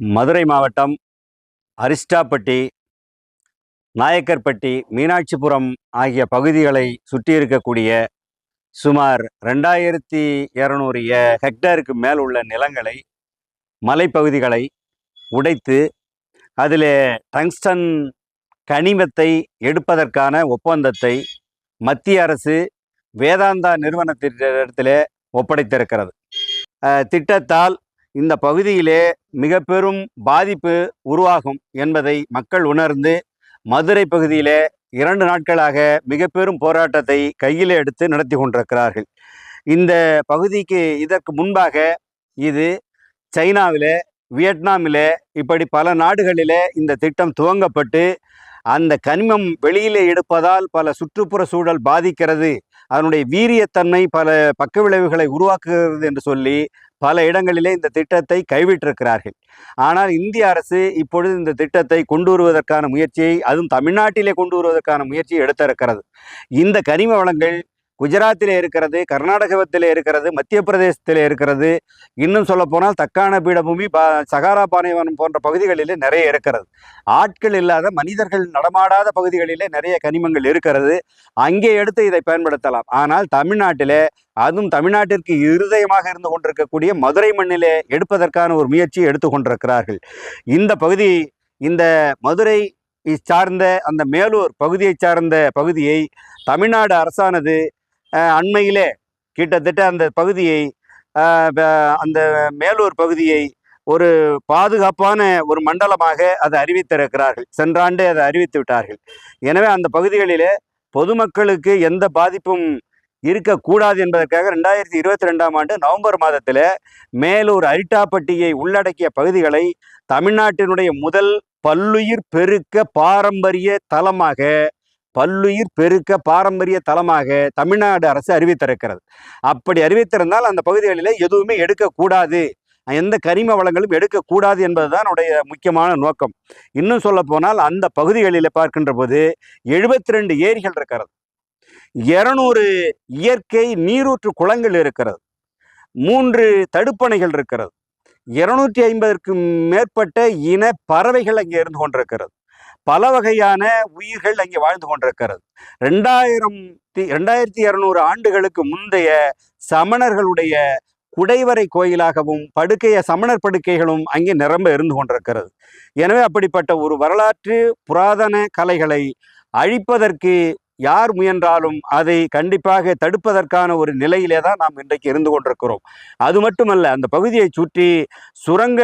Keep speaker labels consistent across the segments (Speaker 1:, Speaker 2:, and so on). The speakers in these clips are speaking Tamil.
Speaker 1: மதுரை மாவட்டம் அரிஸ்டாப்பட்டி நாயக்கர்பட்டி மீனாட்சிபுரம் ஆகிய பகுதிகளை சுற்றி இருக்கக்கூடிய சுமார் ரெண்டாயிரத்தி இரநூறு ஹெக்டேருக்கு மேல் உள்ள நிலங்களை மலைப்பகுதிகளை உடைத்து அதிலே டங்ஸ்டன் கனிமத்தை எடுப்பதற்கான ஒப்பந்தத்தை மத்திய அரசு வேதாந்தா நிறுவனத்திடத்தில் ஒப்படைத்திருக்கிறது. திட்டத்தால் இந்த பகுதியிலே மிக பெரும் பாதிப்பு உருவாகும் என்பதை மக்கள் உணர்ந்து மதுரை பகுதியிலே இரண்டு நாட்களாக மிக பெரும் போராட்டத்தை கையில் எடுத்து நடத்தி கொண்டிருக்கிறார்கள். இந்த பகுதிக்கு இதற்கு முன்பாக இது சைனாவிலே வியட்நாமிலே இப்படி பல நாடுகளில் இந்த திட்டம் துவங்கப்பட்டு அந்த கனிமம் வெளியிலே எடுப்பதால் பல சுற்றுப்புற சூழல் பாதிக்கிறது அதனுடைய வீரியத்தன்மை பல பக்க விளைவுகளை உருவாக்குகிறது என்று சொல்லி பல இடங்களிலே இந்த திட்டத்தை கைவிட்டிருக்கிறார்கள். ஆனால் இந்திய அரசு இப்பொழுது இந்த திட்டத்தை கொண்டு வருவதற்கான முயற்சியை அதுவும் தமிழ்நாட்டிலே கொண்டு வருவதற்கான முயற்சியை எடுத்திருக்கிறது. இந்த கனிம வளங்கள் குஜராத்தில் இருக்கிறது கர்நாடகத்தில் இருக்கிறது மத்திய பிரதேசத்தில் இருக்கிறது. இன்னும் சொல்ல போனால் தக்கான பீடபூமி பா சகாரா பாலைவனம் போன்ற பகுதிகளிலே நிறைய இருக்கிறது. ஆட்கள் இல்லாத மனிதர்கள் நடமாடாத பகுதிகளிலே நிறைய கனிமங்கள் இருக்கிறது. அங்கே எடுத்து இதை பயன்படுத்தலாம். ஆனால் தமிழ்நாட்டிலே அதுவும் தமிழ்நாட்டிற்கு இருதயமாக இருந்து கொண்டிருக்கக்கூடிய மதுரை மண்ணிலே எடுப்பதற்கான ஒரு முயற்சியை எடுத்து கொண்டிருக்கிறார்கள். இந்த பகுதி இந்த மதுரை சார்ந்த அந்த மேலூர் பகுதியை சார்ந்த பகுதியை தமிழ்நாடு அரசானது அண்மையிலே கிட்டத்தட்ட அந்த பகுதியை அந்த மேலூர் பகுதியை ஒரு பாதுகாப்பான ஒரு மண்டலமாக அதை அறிவித்திருக்கிறார்கள். சென்றாண்டே அதை அறிவித்து விட்டார்கள். எனவே அந்த பகுதிகளிலே பொதுமக்களுக்கு எந்த பாதிப்பும் இருக்கக்கூடாது என்பதற்காக ரெண்டாயிரத்தி இருபத்தி ரெண்டாம் ஆண்டு நவம்பர் மாதத்தில் மேலூர் அரிட்டாப்பட்டியை உள்ளடக்கிய பகுதிகளை தமிழ்நாட்டினுடைய முதல் பல்லுயிர் பெருக்க பாரம்பரிய தலமாக பல்லுயிர் பெருக்க பாரம்பரிய தலமாக தமிழ்நாடு அரசு அறிவித்திருக்கிறது. அப்படி அறிவித்திருந்தால் அந்த பகுதிகளில் எதுவுமே எடுக்கக்கூடாது. எந்த கரிம வளங்களும் எடுக்கக்கூடாது என்பதுதான் உடைய முக்கியமான நோக்கம். இன்னும் சொல்ல போனால் அந்த பகுதிகளில் பார்க்கின்ற போது எழுபத்தி ரெண்டு ஏரிகள் இருக்கிறது. இருநூறு இயற்கை நீரூற்று குளங்கள் இருக்கிறது. மூன்று தடுப்பணைகள் இருக்கிறது. இருநூற்றி ஐம்பதற்கும் மேற்பட்ட இன பறவைகள் அங்கே இருந்து கொண்டிருக்கிறது. பல வகையான உயிர்கள் அங்கே வாழ்ந்து கொண்டிருக்கிறது. ரெண்டாயிரம் ரெண்டாயிரத்தி இரநூறு ஆண்டுகளுக்கு முந்தைய சமணர்களுடைய குடைவரை கோயிலாகவும் படுக்கைய சமணர் படுக்கைகளும் அங்கே நிரம்ப இருந்து கொண்டிருக்கிறது. எனவே அப்படிப்பட்ட ஒரு வரலாற்று புராதன கலைகளை அழிப்பதற்கு யார் முயன்றாலும் அதை கண்டிப்பாக தடுப்பதற்கான ஒரு நிலையிலே தான் நாம் இன்றைக்கு இருந்து கொண்டிருக்கிறோம். அது மட்டுமல்ல அந்த பகுதியை சுற்றி சுரங்க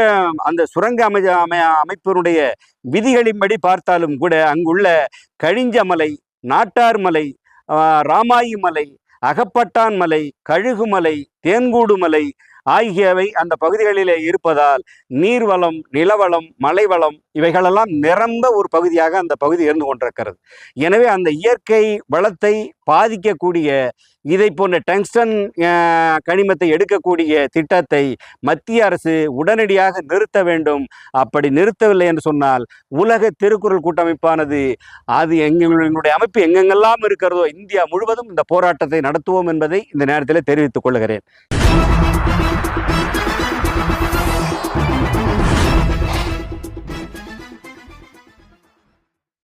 Speaker 1: அந்த சுரங்க அமை அமை அமைப்பினுடைய விதிகளின்படி பார்த்தாலும் கூட அங்குள்ள கழிஞ்சமலை நாட்டார்மலை ஆஹ், ராமாயி மலை அகப்பட்டான் மலை கழுகுமலை தேன்கூடு மலை ஆகியவை அந்த பகுதிகளிலே இருப்பதால் நீர்வளம் நிலவளம் மலைவளம் இவைகளெல்லாம் நிரம்ப ஒரு பகுதியாக அந்த பகுதி இருந்து கொண்டிருக்கிறது. எனவே அந்த இயற்கை வளத்தை பாதிக்கக்கூடிய இதை போன்ற டங்ஸ்டன் கனிமத்தை எடுக்கக்கூடிய திட்டத்தை மத்திய அரசு உடனடியாக நிறுத்த வேண்டும். அப்படி நிறுத்தவில்லை என்று சொன்னால் உலக திருக்குறள் கூட்டமைப்பானது அது எங்களுடைய அமைப்பு எங்கெங்கெல்லாம் இருக்கிறதோ இந்தியா முழுவதும் இந்த போராட்டத்தை நடத்துவோம் என்பதை இந்த நேரத்தில் தெரிவித்துக் கொள்கிறேன்.